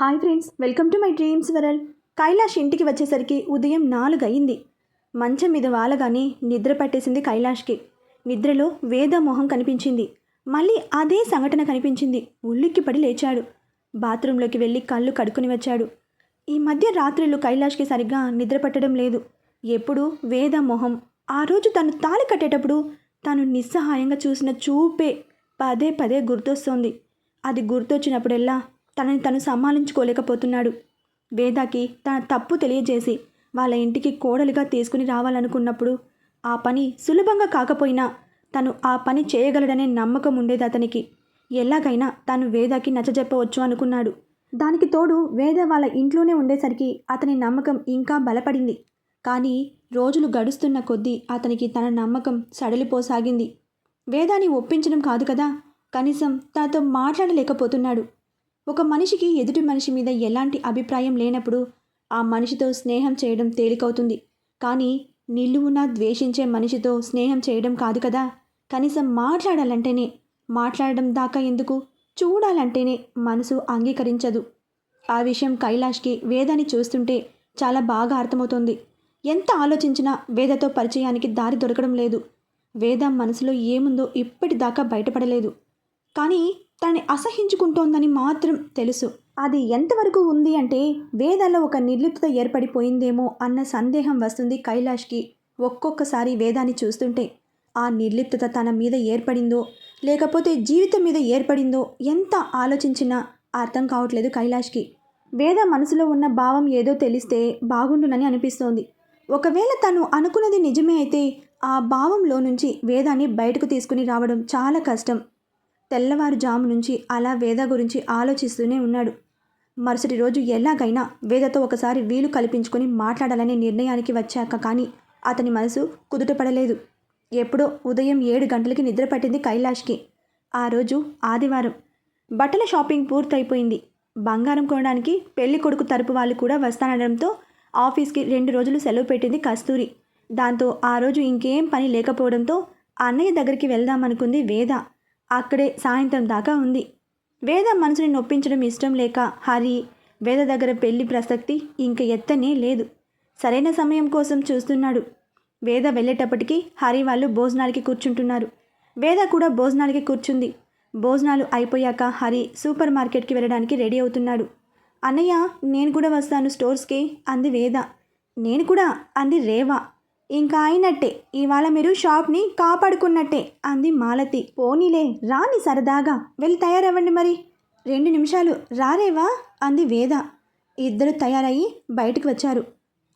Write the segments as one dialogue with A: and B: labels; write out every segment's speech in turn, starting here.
A: Hi friends welcome to my dreams world Kailash ఇంటికి వచ్చేసరికి ఉదయం నాలుగు అయింది మంచం మీద వాలగానే నిద్ర పట్టేసింది కైలాష్కి. నిద్రలో వేద మొహం కనిపించింది. మళ్ళీ అదే సంఘటన కనిపించింది. ఉల్లిక్కి పడి లేచాడు. బాత్రూంలోకి వెళ్ళి కళ్ళు కడుక్కుని వచ్చాడు. ఈ మధ్య రాత్రిళ్ళు కైలాష్కి సరిగ్గా నిద్ర పట్టడం లేదు. ఎప్పుడు వేద మొహం. ఆ రోజు తను తాళి కట్టేటప్పుడు తను నిస్సహాయంగా చూసిన చూపే పదే పదే గుర్తొస్తోంది. అది గుర్తొచ్చినప్పుడెల్లా తనని తను సమాలించుకోలేకపోతున్నాడు. వేదాకి తన తప్పు తెలియజేసి వాళ్ళ ఇంటికి కోడలిగా తీసుకుని రావాలనుకున్నప్పుడు ఆ పని సులభంగా కాకపోయినా తను ఆ పని చేయగలడనే నమ్మకం ఉండేది అతనికి. ఎలాగైనా తను వేదాకి నచ్చజెప్పవచ్చు అనుకున్నాడు. దానికి తోడు వేద వాళ్ళ ఇంట్లోనే ఉండేసరికి అతని నమ్మకం ఇంకా బలపడింది. కానీ రోజులు గడుస్తున్న కొద్దీ అతనికి తన నమ్మకం సడలిపోసాగింది. వేదాన్ని ఒప్పించడం కాదు కదా? కనీసం తనతో మాట్లాడలేకపోతున్నాడు. ఒక మనిషికి ఎదుటి మనిషి మీద ఎలాంటి అభిప్రాయం లేనప్పుడు ఆ మనిషితో స్నేహం చేయడం తేలికవుతుంది. కానీ నిలువున ద్వేషించే మనిషితో స్నేహం చేయడం కాదు కదా. కనీసం మాట్లాడాలంటేనే మాట్లాడడం దాకా ఎందుకు? చూడాలంటేనే మనసు అంగీకరించదు. ఆ విషయం కైలాష్కి వేదాన్ని చూస్తుంటే చాలా బాగా అర్థమవుతోంది. ఎంత ఆలోచించినా వేదతో పరిచయానికి దారి దొరకడం లేదు. వేద మనసులో ఏముందో ఇప్పటిదాకా బయటపడలేదు. కానీ తనని అసహించుకుంటోందని మాత్రం తెలుసు. అది ఎంతవరకు ఉంది అంటే వేదాల్లో ఒక నిర్లిప్త ఏర్పడిపోయిందేమో అన్న సందేహం వస్తుంది కైలాష్కి ఒక్కొక్కసారి వేదాన్ని చూస్తుంటే. ఆ నిర్లిప్తత తన మీద ఏర్పడిందో లేకపోతే జీవితం మీద ఏర్పడిందో ఎంత ఆలోచించినా అర్థం కావట్లేదు కైలాష్కి. వేద మనసులో ఉన్న భావం ఏదో తెలిస్తే బాగుండునని అనిపిస్తోంది. ఒకవేళ తను అనుకున్నది నిజమే అయితే ఆ భావంలో నుంచి వేదాన్ని బయటకు తీసుకుని రావడం చాలా కష్టం. తెల్లవారుజాము నుంచి అలా వేద గురించి ఆలోచిస్తూనే ఉన్నాడు. మరుసటి రోజు ఎలాగైనా వేదతో ఒకసారి వీలు కల్పించుకొని మాట్లాడాలనే నిర్ణయానికి వచ్చాక కానీ అతని మనసు కుదుటపడలేదు. ఎప్పుడో ఉదయం ఏడు గంటలకి నిద్ర పట్టింది కైలాష్కి. ఆ రోజు ఆదివారం. బట్టల షాపింగ్ పూర్తయిపోయింది. బంగారం కొనడానికి పెళ్ళి కొడుకు తరపు వాళ్ళు కూడా వస్తానడంతో ఆఫీస్కి రెండు రోజులు సెలవు పెట్టింది కస్తూరి. దాంతో ఆ రోజు ఇంకేం పని లేకపోవడంతో అన్నయ్య దగ్గరికి వెళ్దామనుకుంది వేద. అక్కడే సాయంత్రం దాకా ఉంది. వేద మనసుని నొప్పించడం ఇష్టం లేక హరి వేద దగ్గర పెళ్ళి ప్రసక్తి ఇంక ఎత్తనే లేదు. సరైన సమయం కోసం చూస్తున్నాడు. వేద వెళ్ళేటప్పటికి హరి వాళ్ళు భోజనాలకి కూర్చుంటున్నారు. వేద కూడా భోజనాలకి కూర్చుంది. భోజనాలు అయిపోయాక హరి సూపర్ మార్కెట్కి వెళ్ళడానికి రెడీ అవుతున్నాడు. అన్నయ్య నేను కూడా వస్తాను స్టోర్స్కి అంది వేద. నేను కూడా అంది రేవా. ఇంకా అయినట్టే. ఇవాళ మీరు షాప్ని కాపాడుకున్నట్టే అంది మాలతి. పోనీలే రాని సరదాగా. వెళ్ళి తయారవ్వండి మరి. రెండు నిమిషాలు. రారేవా? అంది వేద. ఇద్దరు తయారయ్యి బయటకు వచ్చారు.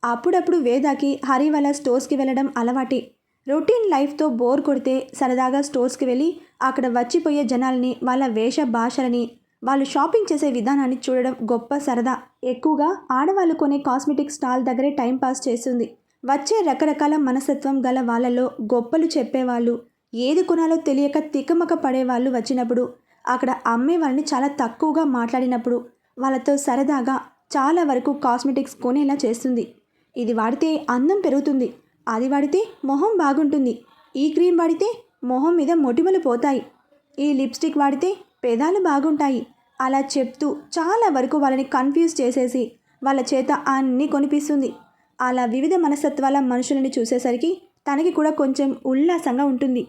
A: అప్పుడప్పుడు వేదాకి హరి వాళ్ళ స్టోర్స్కి వెళ్ళడం అలవాటే. రొటీన్ లైఫ్తో బోర్ కొడితే సరదాగా స్టోర్స్కి వెళ్ళి అక్కడ వచ్చిపోయే జనాల్ని వాళ్ళ వేష భాషలని వాళ్ళు షాపింగ్ చేసే విధానాన్ని చూడడం గొప్ప సరదా. ఎక్కువగా ఆడవాళ్ళు కొనే కాస్మెటిక్ స్టాల్ దగ్గరే టైం పాస్ చేస్తుంది. వచ్చే రకరకాల మనస్తత్వం గల వాళ్ళలో గొప్పలు చెప్పేవాళ్ళు ఏది కొనాలో తెలియక తికమక పడేవాళ్ళు వచ్చినప్పుడు అక్కడ అమ్మే వాళ్ళని చాలా తక్కువగా మాట్లాడినప్పుడు వాళ్ళతో సరదాగా చాలా వరకు కాస్మెటిక్స్ కొనేలా చేస్తుంది. ఇది వాడితే అందం పెరుగుతుంది. అది వాడితే మొహం బాగుంటుంది. ఈ క్రీమ్ వాడితే మొహం మీద మొటిమలు పోతాయి. ఈ లిప్స్టిక్ వాడితే పెదాలు బాగుంటాయి. అలా చెప్తూ చాలా వరకు వాళ్ళని కన్ఫ్యూజ్ చేసేసి వాళ్ళ చేత అన్నీ కొనిపిస్తుంది. అలా వివిధ మనస్తత్వాల మనుషులని చూసేసరికి తనకి కూడా కొంచెం ఉల్లాసంగా ఉంటుంది.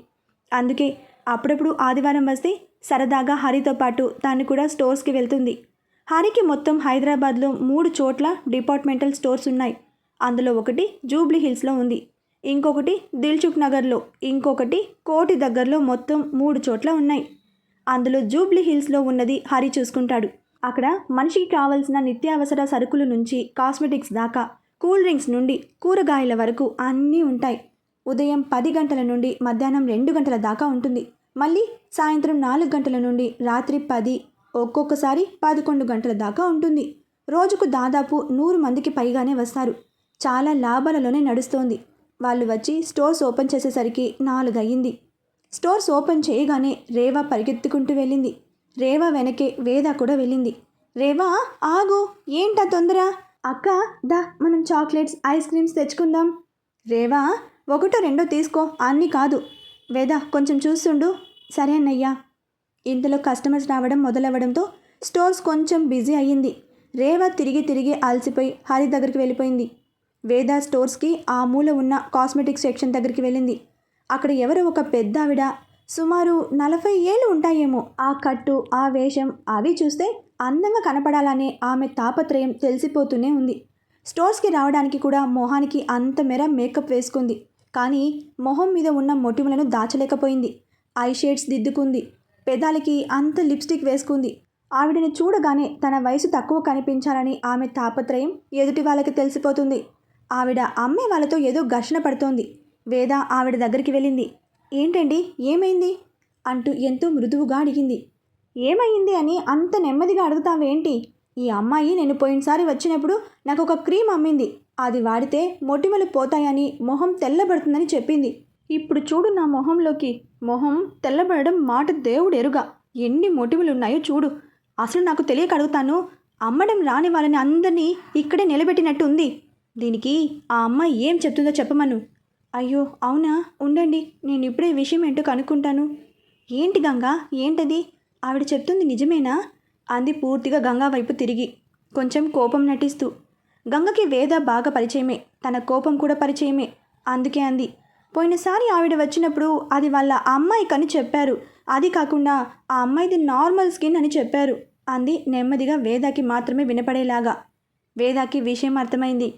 A: అందుకే అప్పుడప్పుడు ఆదివారం వస్తే సరదాగా హరితో పాటు తాను కూడా స్టోర్స్కి వెళ్తుంది. హరికి మొత్తం హైదరాబాద్లో మూడు చోట్ల డిపార్ట్మెంటల్ స్టోర్స్ ఉన్నాయి. అందులో ఒకటి జూబ్లీ హిల్స్లో ఉంది. ఇంకొకటి దిల్చుక్ నగర్లో ఇంకొకటి కోటి దగ్గరలో మొత్తం మూడు చోట్ల ఉన్నాయి. అందులో జూబ్లీ హిల్స్లో ఉన్నది హరి చూసుకుంటాడు. అక్కడ మనిషికి కావలసిన నిత్యావసర సరుకుల నుంచి కాస్మెటిక్స్ దాకా కూల్ డ్రింక్స్ నుండి కూరగాయల వరకు అన్నీ ఉంటాయి. ఉదయం పది గంటల నుండి మధ్యాహ్నం రెండు గంటల దాకా ఉంటుంది. మళ్ళీ సాయంత్రం నాలుగు గంటల నుండి రాత్రి పది ఒక్కొక్కసారి పదకొండు గంటల దాకా ఉంటుంది. రోజుకు దాదాపు నూరు మందికి పైగానే వస్తారు. చాలా లాభాలలోనే నడుస్తోంది. వాళ్ళు వచ్చి స్టోర్స్ ఓపెన్ చేసేసరికి నాలుగయ్యింది. స్టోర్స్ ఓపెన్ చేయగానే రేవా పరిగెత్తుకుంటూ వెళ్ళింది. రేవా వెనకే వేద కూడా వెళ్ళింది. రేవా ఆగు! ఏంటా తొందర? అక్క దా మనం చాక్లెట్స్ ఐస్ క్రీమ్స్ తెచ్చుకుందాం. రేవా ఒకటో రెండో తీసుకో అన్నీ కాదు. వేదా కొంచెం చూస్తుండు. సరే అన్నయ్యా. ఇంతలో కస్టమర్స్ రావడం మొదలవ్వడంతో స్టోర్స్ కొంచెం బిజీ అయ్యింది. రేవా తిరిగి తిరిగి అలసిపోయి హరి దగ్గరికి వెళ్ళిపోయింది. వేద స్టోర్స్కి ఆ మూల ఉన్న కాస్మెటిక్స్ సెక్షన్ దగ్గరికి వెళ్ళింది. అక్కడ ఎవరో ఒక పెద్ద ఆవిడ సుమారు నలభై ఏళ్ళు ఉంటాయేమో. ఆ కట్టు ఆ వేషం అవి చూస్తే అందంగా కనపడాలనే ఆమె తాపత్రయం తెలిసిపోతూనే ఉంది. స్టోర్స్కి రావడానికి కూడా మొహానికి అంత మేర మేకప్ వేసుకుంది. కానీ మొహం మీద ఉన్న మొటిమలను దాచలేకపోయింది. I shades దిద్దుకుంది. పెదాలకి అంత లిప్స్టిక్ వేసుకుంది. ఆవిడని చూడగానే తన వయసు తక్కువ కనిపించాలని ఆమె తాపత్రయం ఎదుటి వాళ్ళకి తెలిసిపోతుంది. ఆవిడ అమ్మే వాళ్ళతో ఏదో ఘర్షణ పడుతోంది. వేద ఆవిడ దగ్గరికి వెళ్ళింది. ఏంటండి? ఏమైంది? అంటూ ఎంతో మృదువుగా అడిగింది. ఏమైంది అని అంత నెమ్మదిగా అడుగుతావేంటి? ఈ అమ్మాయి నేను పోయినసారి వచ్చినప్పుడు నాకు ఒక క్రీమ్ అమ్మింది. అది వాడితే మొటిమలు పోతాయని మొహం తెల్లబడుతుందని చెప్పింది. ఇప్పుడు చూడు నా మొహంలోకి. మొహం తెల్లబడడం మాట దేవుడు ఎరుగా ఎన్ని మొటిమలు ఉన్నాయో చూడు. అసలు నాకు తెలియక అడుగుతాను అమ్మడం రాని వాళ్ళని అందరినీ ఇక్కడే నిలబెట్టినట్టు ఉంది దీనికి ఆ అమ్మాయి ఏం చెప్తుందో చెప్పమను. అయ్యో అవునా? ఉండండి. నేను ఇప్పుడే విషయం ఏంటో కనుక్కుంటాను. ఏంటి గంగా? ఏంటది? ఆవిడ చెప్తుంది నిజమేనా? అంది పూర్తిగా గంగా వైపు తిరిగి. కొంచెం కోపం నటిస్తూ. గంగకి వేద బాగా పరిచయమే. తన కోపం కూడా పరిచయమే. అందుకే అంది. పోయినసారి ఆవిడ వచ్చినప్పుడు అది వాళ్ళ అమ్మాయికి అని చెప్పారు. అది కాకుండా ఆ అమ్మాయిది నార్మల్ స్కిన్ అని చెప్పారు. అంది నెమ్మదిగా వేదాకి మాత్రమే వినపడేలాగా. వేదాకి విషయం అర్థమైంది.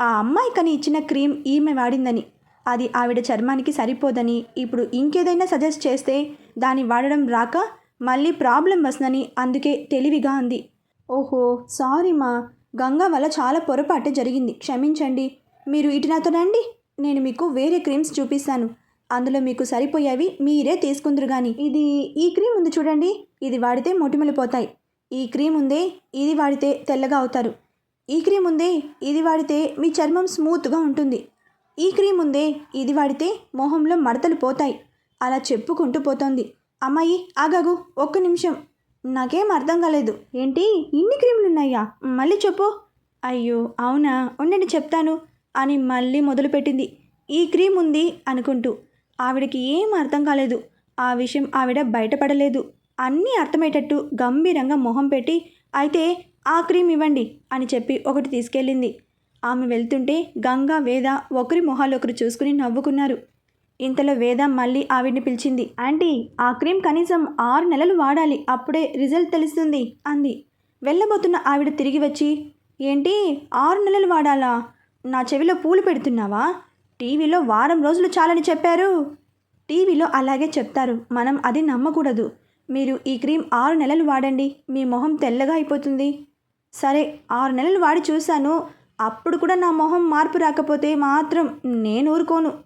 A: ఆ అమ్మాయి కని ఇచ్చిన క్రీమ్ ఈమె వాడిందని. అది ఆవిడ చర్మానికి సరిపోదని ఇప్పుడు ఇంకేదైనా సజెస్ట్ చేస్తే దాన్ని వాడడం రాక మళ్ళీ ప్రాబ్లం వస్తుందని అందుకే తెలివిగా అంది. ఓహో సారీ మా. గంగా వల్ల చాలా పొరపాటు జరిగింది. క్షమించండి. మీరు ఇటు నాతో రండి. నేను మీకు వేరే క్రీమ్స్ చూపిస్తాను. అందులో మీకు సరిపోయేవి మీరే తీసుకుందరు కానీ ఇది ఈ క్రీమ్ ఉంది చూడండి. ఇది వాడితే మొటిమలిపోతాయి ఈ క్రీమ్ ఉందే ఇది వాడితే తెల్లగా అవుతారు. ఈ క్రీమ్ ఉందే ఇది వాడితే మీ చర్మం స్మూత్గా ఉంటుంది. ఈ క్రీమ్ ఉందే ఇది వాడితే మొహంలో మడతలు పోతాయి. అలా చెప్పుకుంటూ పోతోంది. అమ్మాయి ఆగాగు ఒక్క నిమిషం. నాకేం అర్థం కాలేదు. ఏంటి? ఇన్ని క్రీములు ఉన్నాయా మళ్ళీ చెప్పు. అయ్యో అవునా? ఉండండి చెప్తాను అని మళ్ళీ మొదలుపెట్టింది. ఈ క్రీమ్ ఉంది అనుకుంటూ. ఆవిడకి ఏం అర్థం కాలేదు. ఆ విషయం ఆవిడ బయటపడలేదు. అన్నీ అర్థమయ్యేటట్టు గంభీరంగా మొహం పెట్టి అయితే ఆ క్రీమ్ ఇవ్వండి అని చెప్పి ఒకటి తీసుకెళ్ళింది. ఆమె వెళ్తుంటే గంగా వేద ఒకరి మొహాలు ఒకరు చూసుకుని నవ్వుకున్నారు. ఇంతలో వేద మళ్ళీ ఆవిడ్ని పిలిచింది. ఆంటీ ఆ క్రీమ్ కనీసం ఆరు నెలలు వాడాలి. అప్పుడే రిజల్ట్ తెలుస్తుంది అంది. వెళ్ళబోతున్న ఆవిడ తిరిగి వచ్చి ఏంటి ఆరు నెలలు వాడాలా? నా చెవిలో పూలు పెడుతున్నావా? టీవీలో వారం రోజులు చాలని చెప్పారు. టీవీలో అలాగే చెప్తారు. మనం అది నమ్మకూడదు. మీరు ఈ క్రీమ్ ఆరు నెలలు వాడండి. మీ మొహం తెల్లగా అయిపోతుంది. సరే ఆరు నెలలు వాడి చూశాను. అప్పుడు కూడా నా మొహం మార్పు రాకపోతే మాత్రం నేను ఊరుకోను.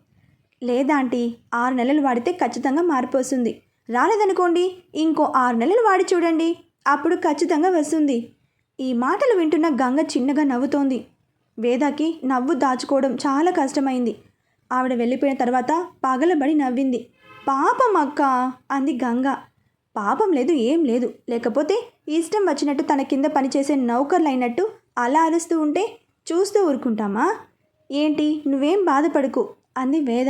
A: లేదా ఆంటీ ఆరు నెలలు వాడితే ఖచ్చితంగా మార్పు వస్తుంది. రాలేదనుకోండి ఇంకో ఆరు నెలలు వాడి చూడండి అప్పుడు ఖచ్చితంగా వస్తుంది. ఈ మాటలు వింటున్న గంగ చిన్నగా నవ్వుతోంది. వేదాకి నవ్వు దాచుకోవడం చాలా కష్టమైంది. ఆవిడ వెళ్ళిపోయిన తర్వాత పగలబడి నవ్వింది. పాపం అక్క! అంది గంగ. పాపం లేదు ఏం లేదు. లేకపోతే ఇష్టం వచ్చినట్టు తన కింద పనిచేసే నౌకర్లైనట్టు అలా అరుస్తూ ఉంటే చూస్తూ ఊరుకుంటామా? ఏంటి నువ్వేం బాధపడకు. అంది వేద.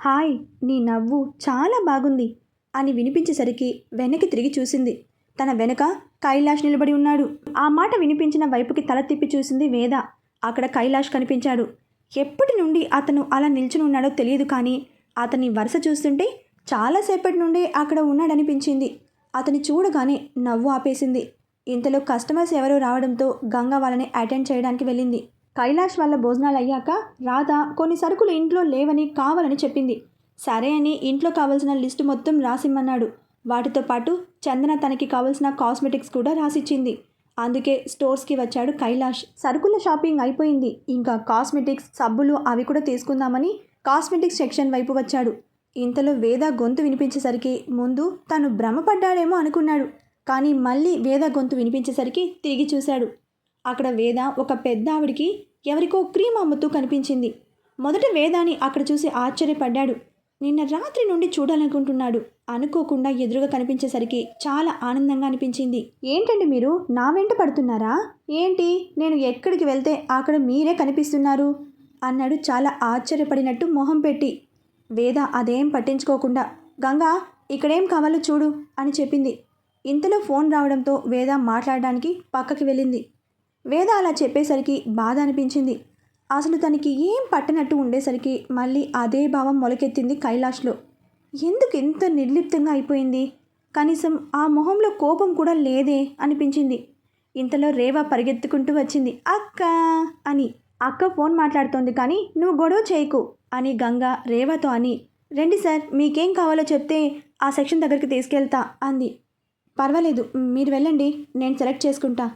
A: హాయ్ నీ నవ్వు చాలా బాగుంది అని వినిపించేసరికి వెనక్కి తిరిగి చూసింది. తన వెనక కైలాష్ నిలబడి ఉన్నాడు. ఆ మాట వినిపించిన వైపుకి తల తిప్పి చూసింది వేద. అక్కడ కైలాష్ కనిపించాడు. ఎప్పటి నుండి అతను అలా నిల్చుని ఉన్నాడో తెలియదు కానీ అతని వరుస చూస్తుంటే చాలాసేపటి నుండే అక్కడ ఉన్నాడనిపించింది. అతని చూడగానే నవ్వు ఆపేసింది. ఇంతలో కస్టమర్స్ ఎవరో రావడంతో గంగా వాళ్ళని అటెండ్ చేయడానికి వెళ్ళింది. కైలాష్ వాళ్ళ భోజనాలు అయ్యాక రాధ కొన్ని సరుకులు ఇంట్లో లేవని కావాలని చెప్పింది. సరే అని ఇంట్లో కావాల్సిన లిస్టు మొత్తం రాసిమ్మన్నాడు. వాటితో పాటు చందన తనకి కావాల్సిన కాస్మెటిక్స్ కూడా రాసిచ్చింది. అందుకే స్టోర్స్కి వచ్చాడు కైలాష్. సరుకుల షాపింగ్ అయిపోయింది. ఇంకా కాస్మెటిక్స్ సబ్బులు అవి కూడా తీసుకుందామని కాస్మెటిక్స్ సెక్షన్ వైపు వచ్చాడు. ఇంతలో వేద గొంతు వినిపించేసరికి ముందు తను భ్రమపడ్డాడేమో అనుకున్నాడు. కానీ మళ్ళీ వేద గొంతు వినిపించేసరికి తిరిగి చూశాడు. అక్కడ వేద ఒక పెద్ద ఆవిడికి ఎవరికో క్రీమ్ అమ్ముతూ కనిపించింది. మొదట వేదాని అక్కడ చూసి ఆశ్చర్యపడ్డాడు. నిన్న రాత్రి నుండి చూడాలనుకుంటున్నాడు. అనుకోకుండా ఎదురుగా కనిపించేసరికి చాలా ఆనందంగా అనిపించింది. ఏంటండి మీరు? నా వెంట పడుతున్నారా? ఏంటి? నేను ఎక్కడికి వెళ్తే అక్కడ మీరే కనిపిస్తున్నారు? అన్నాడు చాలా ఆశ్చర్యపడినట్టు మొహం పెట్టి. వేద అదేం పట్టించుకోకుండా గంగా ఇక్కడేం కావాలో చూడు అని చెప్పింది. ఇంతలో ఫోన్ రావడంతో వేద మాట్లాడడానికి పక్కకి వెళ్ళింది. వేద అలా చెప్పేసరికి బాధ అనిపించింది అసలు తనకి ఏం పట్టనట్టు ఉండేసరికి మళ్ళీ అదే భావం మొలకెత్తింది కైలాష్లో. ఎందుకు ఇంత నిర్లిప్తంగా అయిపోయింది? కనీసం ఆ మొహంలో కోపం కూడా లేదే అనిపించింది. ఇంతలో రేవా పరిగెత్తుకుంటూ వచ్చింది. అక్క అని. అక్క ఫోన్ మాట్లాడుతోంది కానీ నువ్వు గొడవ చేయకు అని గంగ రేవతో అని. రండి సార్ మీకేం కావాలో చెప్తే ఆ సెక్షన్ దగ్గరికి తీసుకెళ్తా అంది. పర్వాలేదు మీరు వెళ్ళండి నేను సెలెక్ట్ చేసుకుంటా.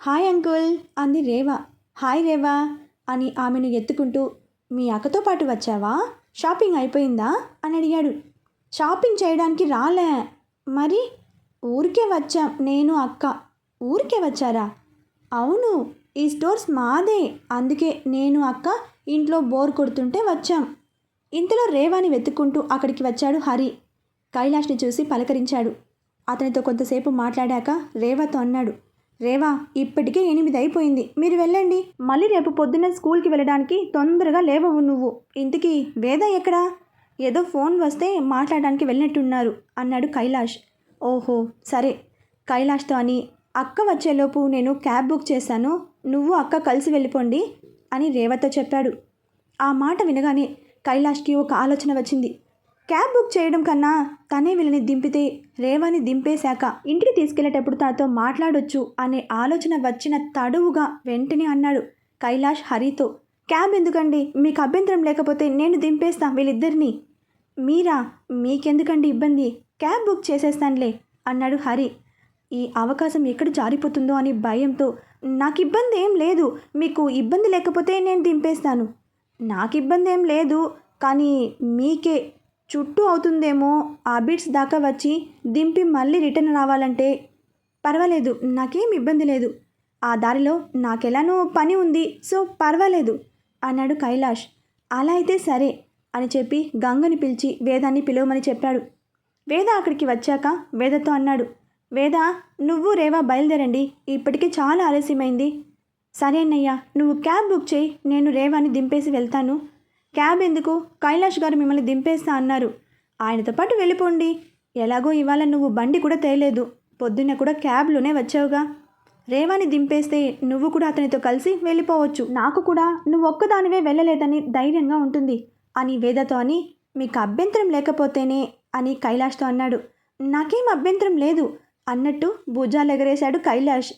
A: హాయ్ అంకుల్ అంది రేవా. హాయ్ రేవా అని ఆమెను ఎత్తుకుంటూ మీ అక్కతో పాటు వచ్చావా? షాపింగ్ అయిపోయిందా? అని అడిగాడు. షాపింగ్ చేయడానికి రాలే. మరి ఊరికే వచ్చాం. నేను అక్క. ఊరికే వచ్చారా? అవును ఈ స్టోర్స్ మాదే. అందుకే నేను అక్క ఇంట్లో బోర్ కొడుతుంటే వచ్చాం. ఇంతలో రేవాని వెతుక్కుంటూ అక్కడికి వచ్చాడు హరి. కైలాష్ని చూసి పలకరించాడు. అతనితో కొంతసేపు మాట్లాడాక రేవాతో అన్నాడు. రేవా ఇప్పటికే ఎనిమిది అయిపోయింది. మీరు వెళ్ళండి. మళ్ళీ రేపు పొద్దున్న స్కూల్కి వెళ్ళడానికి తొందరగా లేవవు నువ్వు. ఇంతకీ వేద ఎక్కడా? ఏదో ఫోన్ వస్తే మాట్లాడడానికి వెళ్ళినట్టున్నారు అన్నాడు కైలాష్. ఓహో సరే. కైలాష్తో అని అక్క వచ్చేలోపు నేను క్యాబ్ బుక్ చేశాను. నువ్వు అక్క కలిసి వెళ్ళిపోండి అని రేవతో చెప్పాడు. ఆ మాట వినగానే కైలాష్కి ఒక ఆలోచన వచ్చింది. క్యాబ్ బుక్ చేయడం కన్నా తనే వీళ్ళని దింపితే రేవాని దింపేశాక ఇంటికి తీసుకెళ్ళేటప్పుడు తనతో మాట్లాడొచ్చు అనే ఆలోచన వచ్చిన తడువుగా వెంటనే అన్నాడు కైలాష్ హరితో. క్యాబ్ ఎందుకండి? మీకు అభ్యంతరం లేకపోతే నేను దింపేస్తా వీళ్ళిద్దరినీ. మీరా? మీకెందుకండి ఇబ్బంది? క్యాబ్ బుక్ చేసేస్తానులే అన్నాడు హరి. ఈ అవకాశం ఎక్కడ జారిపోతుందో అని భయంతో నాకు ఇబ్బంది ఏం లేదు. మీకు ఇబ్బంది లేకపోతే నేను దింపేస్తాను. నాకు ఇబ్బంది ఏం లేదు. కానీ మీకే చుట్టూ అవుతుందేమో ఆ బిట్స్ దాకా వచ్చి దింపి మళ్ళీ రిటర్న్ రావాలంటే పర్వాలేదు నాకేం ఇబ్బంది లేదు. ఆ దారిలో నాకెలానో పని ఉంది సో పర్వాలేదు అన్నాడు కైలాష్. అలా అయితే సరే అని చెప్పి గంగని పిలిచి వేదాన్ని పిలవమని చెప్పాడు. వేద అక్కడికి వచ్చాక వేదతో అన్నాడు వేద నువ్వు రేవా బయలుదేరండి ఇప్పటికే చాలా ఆలస్యమైంది. సరే అన్నయ్య నువ్వు క్యాబ్ బుక్ చేయి నేను రేవాని దింపేసి వెళ్తాను. క్యాబ్ ఎందుకు? కైలాష్ గారు మిమ్మల్ని దింపేస్తా అన్నారు. ఆయనతో పాటు వెళ్ళిపోండి. ఎలాగో ఇవాళ నువ్వు బండి కూడా తేలేదు. పొద్దున్న కూడా క్యాబ్లోనే వచ్చావుగా. రేవాని దింపేస్తే నువ్వు కూడా అతనితో కలిసి వెళ్ళిపోవచ్చు. నాకు కూడా నువ్వు ఒక్కదానివే వెళ్ళలేదని ధైర్యంగా ఉంటుంది. అని వేదతో అని మీకు అభ్యంతరం లేకపోతేనే అని కైలాష్తో అన్నాడు. నాకేం అభ్యంతరం లేదు అన్నట్టు భుజాలు ఎగరేశాడు కైలాష్.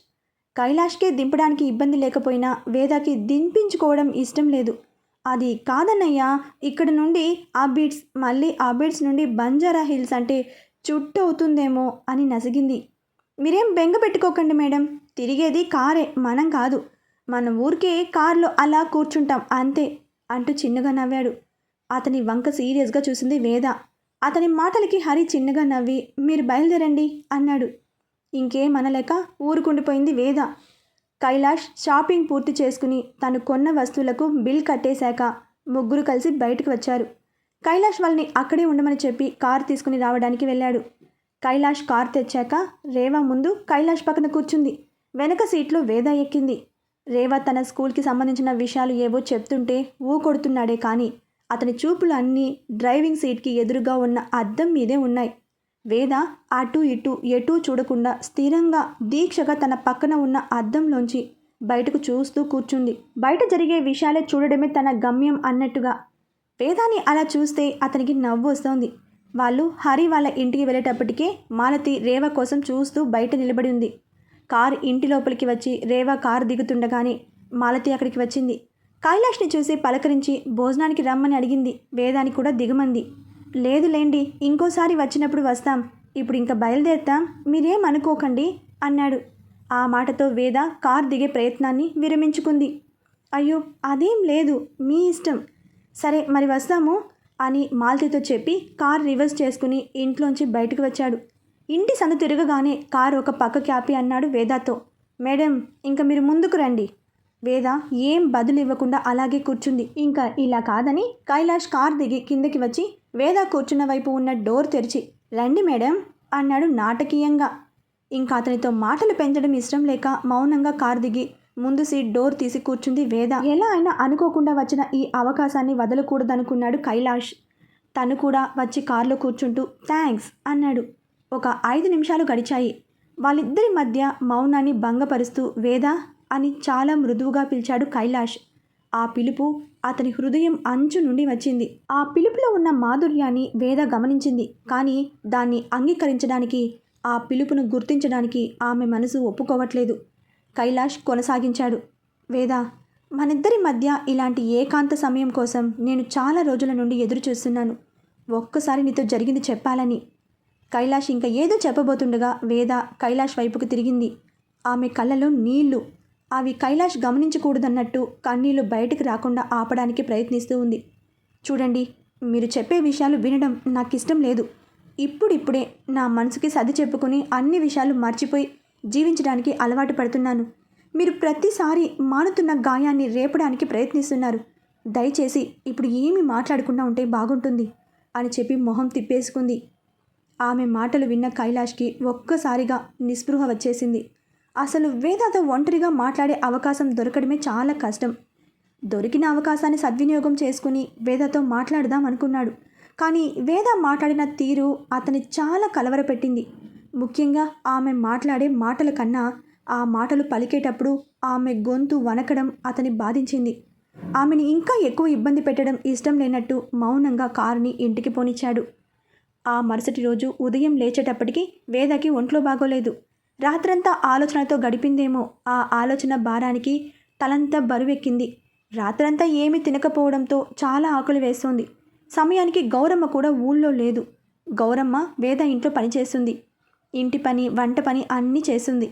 A: కైలాష్కే దింపడానికి ఇబ్బంది లేకపోయినా వేదాకి దింపించుకోవడం ఇష్టం లేదు. అది కాదన్నయ్యా. ఇక్కడ నుండి ఆ బీట్స్ మళ్ళీ ఆ బీట్స్ నుండి బంజారా హిల్స్ అంటే చుట్టూ అవుతుందేమో అని నసిగింది. మీరేం బెంగ పెట్టుకోకండి మేడం. తిరిగేది కారే మనం కాదు. మన ఊరికే కారులో అలా కూర్చుంటాం అంతే అంటూ చిన్నగా నవ్వాడు. అతని వంక సీరియస్గా చూసింది వేద. అతని మాటలకి హరి చిన్నగా నవ్వి మీరు బయలుదేరండి అన్నాడు. ఇంకేమనలేక ఊరుకుండిపోయింది వేద. కైలాష్ షాపింగ్ పూర్తి చేసుకుని తను కొన్న వస్తువులకు బిల్ కట్టేశాక ముగ్గురు కలిసి బయటకు వచ్చారు. కైలాష్ వాళ్ళని అక్కడే ఉండమని చెప్పి కార్ తీసుకుని రావడానికి వెళ్ళాడు. కైలాష్ కార్ తెచ్చాక రేవా ముందు కైలాష్ పక్కన కూర్చుంది. వెనక సీట్లో వేద ఎక్కింది. రేవా తన స్కూల్కి సంబంధించిన విషయాలు ఏవో చెప్తుంటే ఊ కొడుతున్నాడే కానీ అతని చూపులు అన్నీ డ్రైవింగ్ సీట్కి ఎదురుగా ఉన్న అద్దం మీదే ఉన్నాయి. వేద అటు ఇటు ఎటూ చూడకుండా స్థిరంగా దీక్షగా తన పక్కన ఉన్న అద్దంలోంచి బయటకు చూస్తూ కూర్చుంది. బయట జరిగే విషయాలే చూడడమే తన గమ్యం అన్నట్టుగా. వేదాన్ని అలా చూస్తే అతనికి నవ్వు వస్తోంది. వాళ్ళు హరి వాళ్ళ ఇంటికి వెళ్ళేటప్పటికే మాలతి రేవ కోసం చూస్తూ బయట నిలబడి ఉంది. కారు ఇంటి లోపలికి వచ్చి రేవ కారు దిగుతుండగానే మాలతి అక్కడికి వచ్చింది. కైలాష్ని చూసి పలకరించి భోజనానికి రమ్మని అడిగింది. వేదాన్ని కూడా దిగమంది. లేదులేండి ఇంకోసారి వచ్చినప్పుడు వస్తాం. ఇప్పుడు ఇంకా బయలుదేరుతాం. మీరేం అనుకోకండి అన్నాడు. ఆ మాటతో వేద కార్ దిగే ప్రయత్నాన్ని విరమించుకుంది. అయ్యో అదేం లేదు మీ ఇష్టం. సరే మరి వస్తాము అని మాల్తితో చెప్పి కార్ రివర్స్ చేసుకుని ఇంట్లోంచి బయటకు వచ్చాడు. ఇంటి సందు తిరగగానే కారు ఒక పక్కకి ఆపి అన్నాడు వేదాతో. మేడం ఇంకా మీరు ముందుకు రండి. వేద ఏం బదులు ఇవ్వకుండా అలాగే కూర్చుంది. ఇంకా ఇలా కాదని కైలాష్ కార్ దిగి కిందకి వచ్చి వేద కూర్చున్న వైపు ఉన్న డోర్ తెరిచి రండి మేడం అన్నాడు నాటకీయంగా. ఇంకా అతనితో మాటలు పెంచడం ఇష్టం లేక మౌనంగా కార్ దిగి ముందు సీట్ డోర్ తీసి కూర్చుంది వేద. ఎలా అయినా అనుకోకుండా వచ్చిన ఈ అవకాశాన్ని వదలకూడదనుకున్నాడు కైలాష్. తను కూడా వచ్చి కారులో కూర్చుంటూ థ్యాంక్స్ అన్నాడు. ఒక ఐదు నిమిషాలు గడిచాయి. వాళ్ళిద్దరి మధ్య మౌనాన్ని భంగపరుస్తూ వేద అని చాలా మృదువుగా పిలిచాడు కైలాష్. ఆ పిలుపు అతని హృదయం అంచు నుండి వచ్చింది. ఆ పిలుపులో ఉన్న మాధుర్యాన్ని వేద గమనించింది. కానీ దాన్ని అంగీకరించడానికి ఆ పిలుపును గుర్తించడానికి ఆమె మనసు ఒప్పుకోవట్లేదు. కైలాష్ కొనసాగించాడు. వేద మనిద్దరి మధ్య ఇలాంటి ఏకాంత సమయం కోసం నేను చాలా రోజుల నుండి ఎదురు చూస్తున్నాను ఒక్కసారి నీతో జరిగింది చెప్పాలని. కైలాష్ ఇంకా ఏదో చెప్పబోతుండగా వేద కైలాష్ వైపుకు తిరిగింది. ఆమె కళ్ళలో నీళ్ళు అవి కైలాష్ గమనించకూడదన్నట్టు కన్నీళ్ళు బయటికి రాకుండా ఆపడానికి ప్రయత్నిస్తూ ఉంది. చూడండి మీరు చెప్పే విషయాలు వినడం నాకు ఇష్టం లేదు. ఇప్పుడిప్పుడే నా మనసుకి సర్ది చెప్పుకొని అన్ని విషయాలు మర్చిపోయి జీవించడానికి అలవాటు పడుతున్నాను. మీరు ప్రతిసారి మానుతున్న గాయాన్ని రేపడానికి ప్రయత్నిస్తున్నారు. దయచేసి ఇప్పుడు ఏమీ మాట్లాడకుండా ఉంటే బాగుంటుంది అని చెప్పి మొహం తిప్పేసుకుంది. ఆమె మాటలు విన్న కైలాష్కి ఒక్కసారిగా నిస్పృహ వచ్చేసింది. అసలు వేదాతో ఒంటరిగా మాట్లాడే అవకాశం దొరకడమే చాలా కష్టం. దొరికిన అవకాశాన్ని సద్వినియోగం చేసుకుని వేదతో మాట్లాడదాం అనుకున్నాడు. కానీ వేద మాట్లాడిన తీరు అతని చాలా కలవరపెట్టింది. ముఖ్యంగా ఆమె మాట్లాడే మాటల కన్నా ఆ మాటలు పలికేటప్పుడు ఆమె గొంతు వనకడం అతని బాధించింది. ఆమెని ఇంకా ఎక్కువ ఇబ్బంది పెట్టడం ఇష్టం లేనట్టు మౌనంగా కారుని ఇంటికి పోనిచ్చాడు. ఆ మరుసటి రోజు ఉదయం లేచేటప్పటికి వేదకి ఒంట్లో బాగోలేదు. రాత్రంతా ఆలోచనతో గడిపిందేమో ఆ ఆలోచన భారానికి తలంతా బరువెక్కింది. రాత్రంతా ఏమీ తినకపోవడంతో చాలా ఆకలి వేస్తోంది. సమయానికి గౌరమ్మ కూడా ఊళ్ళో లేదు. గౌరమ్మ వేద ఇంట్లో పనిచేస్తుంది ఇంటి పని వంట పని అన్నీ చేస్తుంది.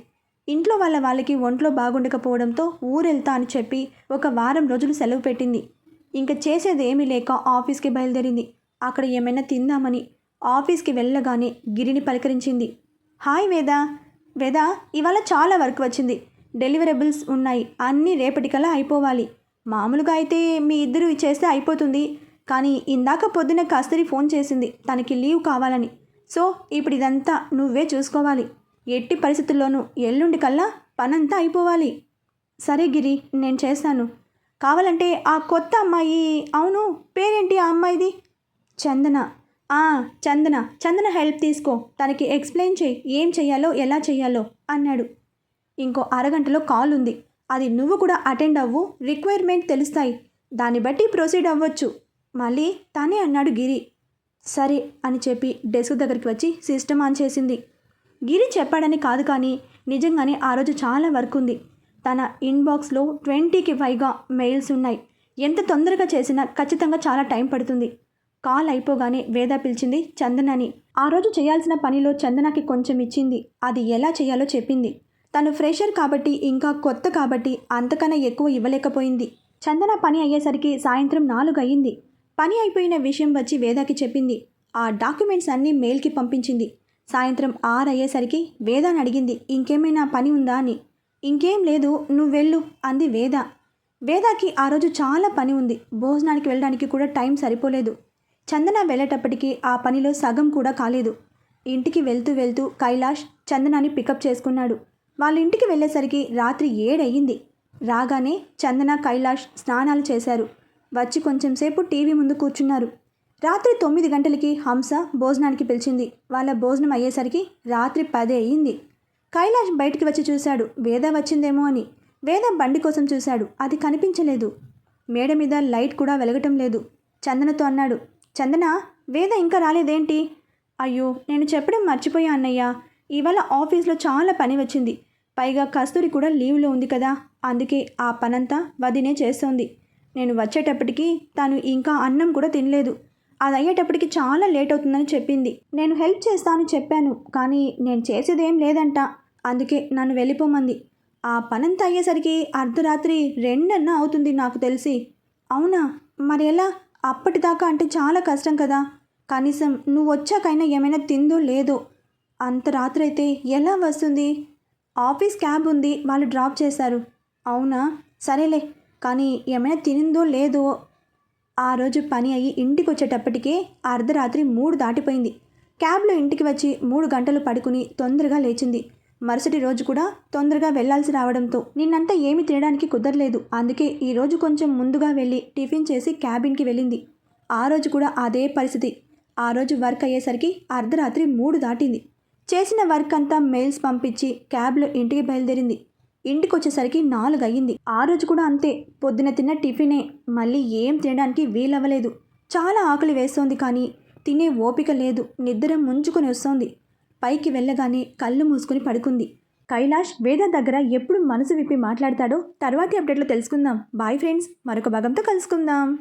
A: ఇంట్లో వాళ్ళ వాళ్ళకి ఒంట్లో బాగుండకపోవడంతో ఊరెళ్తా అని చెప్పి ఒక వారం రోజులు సెలవు పెట్టింది. ఇంక చేసేది ఏమీ లేక ఆఫీస్కి బయలుదేరింది. అక్కడ ఏమైనా తిందామని ఆఫీస్కి వెళ్ళగానే గిరిని పలకరించింది. హాయ్ వేదా! వేద ఇవాళ చాలా వర్క్ వచ్చింది. డెలివరబుల్స్ ఉన్నాయి. అన్నీ రేపటికల్లా అయిపోవాలి. మామూలుగా అయితే మీ ఇద్దరు చేస్తే అయిపోతుంది. కానీ ఇందాక పొద్దున కస్తరి ఫోన్ చేసింది. తనకి లీవ్ కావాలని. సో ఇప్పుడు ఇదంతా నువ్వే చూసుకోవాలి. ఎట్టి పరిస్థితుల్లోనూ ఎల్లుండి కల్లా పనంతా అయిపోవాలి. సరే గిరి నేను చేస్తాను. కావాలంటే ఆ కొత్త అమ్మాయి అవును పేరేంటి ఆ అమ్మాయిది? చందన. చందన చందన హెల్ప్ తీసుకో. తనకి ఎక్స్ప్లెయిన్ చేయి. ఏం చెయ్యాలో ఎలా చెయ్యాలో అన్నాడు. ఇంకో అరగంటలో కాల్ ఉంది. అది నువ్వు కూడా అటెండ్ అవ్వు. రిక్వైర్మెంట్ తెలుస్తాయి. దాన్ని బట్టి ప్రొసీడ్ అవ్వచ్చు. మళ్ళీ తానే అన్నాడు గిరి. సరే అని చెప్పి డెస్క్ దగ్గరికి వచ్చి సిస్టమ్ ఆన్ చేసింది. గిరి చెప్పాడని కాదు కానీ నిజంగానే ఆ రోజు చాలా వర్క్ ఉంది. తన ఇన్బాక్స్లో ట్వంటీకి పైగా మెయిల్స్ ఉన్నాయి. ఎంత తొందరగా చేసినా ఖచ్చితంగా చాలా టైం పడుతుంది. కాల్ అయిపోగానే వేద పిలిచింది చందనని ఆ రోజు చేయాల్సిన పనిలో చందనకి కొంచెం ఇచ్చింది. అది ఎలా చేయాలో చెప్పింది. తను ఫ్రెషర్ కాబట్టి ఇంకా కొత్త కాబట్టి అంతకన్నా ఎక్కువ ఇవ్వలేకపోయింది. చందన పని అయ్యేసరికి సాయంత్రం నాలుగు అయ్యింది పని అయిపోయిన విషయం వచ్చి వేదాకి చెప్పింది. ఆ డాక్యుమెంట్స్ అన్నీ మెయిల్కి పంపించింది. సాయంత్రం ఆరు అయ్యేసరికి వేదాని అడిగింది ఇంకేమైనా పని ఉందా అని. ఇంకేం లేదు నువ్వు వెళ్ళు అంది వేద. వేదాకి ఆ రోజు చాలా పని ఉంది. భోజనానికి వెళ్ళడానికి కూడా టైం సరిపోలేదు. చందన వెళ్ళేటప్పటికీ ఆ పనిలో సగం కూడా కాలేదు. ఇంటికి వెళ్తూ వెళ్తూ కైలాష్ చందనాని పికప్ చేసుకున్నాడు. వాళ్ళ ఇంటికి వెళ్ళేసరికి రాత్రి ఏడయ్యింది. రాగానే చందన కైలాష్ స్నానాలు చేశారు. వచ్చి కొంచెం సేపు టీవీ ముందు కూర్చున్నారు. రాత్రి తొమ్మిది గంటలకి హంస భోజనానికి పిలిచింది. వాళ్ళ భోజనం అయ్యేసరికి రాత్రి పదే అయ్యింది. కైలాష్ బయటికి వచ్చి చూశాడు. వేద వచ్చిందేమో అని. వేద బండి కోసం చూశాడు. అది కనిపించలేదు. మేడ మీద లైట్ కూడా వెలగటం లేదు. చందనతో అన్నాడు చందన వేద ఇంకా రాలేదేంటి? అయ్యో నేను చెప్పడం మర్చిపోయా అన్నయ్య. ఇవాళ ఆఫీస్లో చాలా పని వచ్చింది. పైగా కస్తూరి కూడా లీవ్లో ఉంది కదా. అందుకే ఆ పనంతా వదినే చేస్తోంది. నేను వచ్చేటప్పటికి తను ఇంకా అన్నం కూడా తినలేదు. అది అయ్యేటప్పటికి చాలా లేట్ అవుతుందని చెప్పింది. నేను హెల్ప్ చేస్తాను చెప్పాను కానీ నేను చేసేదేం లేదంట. అందుకే నన్ను వెళ్ళిపోమంది. ఆ పనంతా అయ్యేసరికి అర్ధరాత్రి రెండన్నా అవుతుంది నాకు తెలిసి. అవునా? మరి ఎలా? అప్పటిదాకా అంటే చాలా కష్టం కదా. కనీసం నువ్వు వచ్చాకైనా ఏమైనా తిందో లేదో. అంత రాత్రి అయితే ఎలా వస్తుంది? ఆఫీస్ క్యాబ్ ఉంది వాళ్ళు డ్రాప్ చేశారు. అవునా? సరేలే. కానీ ఏమైనా తినిందో లేదో? ఆ రోజు పని అయ్యి ఇంటికి వచ్చేటప్పటికే అర్ధరాత్రి మూడు దాటిపోయింది. క్యాబ్లో ఇంటికి వచ్చి మూడు గంటలు పడుకుని తొందరగా లేచింది. మరుసటి రోజు కూడా తొందరగా వెళ్ళాల్సి రావడంతో నిన్నంతా ఏమీ తినడానికి కుదరలేదు. అందుకే ఈ రోజు కొంచెం ముందుగా వెళ్ళి టిఫిన్ చేసి క్యాబిన్కి వెళ్ళింది. ఆ రోజు కూడా అదే పరిస్థితి. ఆ రోజు వర్క్ అయ్యేసరికి అర్ధరాత్రి మూడు దాటింది. చేసిన వర్క్ అంతా మెయిల్స్ పంపించి క్యాబ్లో ఇంటికి బయలుదేరింది. ఇంటికి వచ్చేసరికి నాలుగు అయ్యింది ఆ రోజు కూడా అంతే. పొద్దున తిన్న టిఫినే. మళ్ళీ ఏం తినడానికి వీలవ్వలేదు. చాలా ఆకలి వేస్తోంది కానీ తినే ఓపిక లేదు. నిద్ర ముంచుకొని వస్తోంది. పైకి వెళ్ళగానే కళ్ళు మూసుకుని పడుకుంది. కైలాష్ వేద దగ్గర ఎప్పుడు మనసు విప్పి మాట్లాడతాడో తర్వాతి అప్డేట్లో తెలుసుకుందాం. బాయ్ ఫ్రెండ్స్ మరొక భాగంతో కలుసుకుందాం.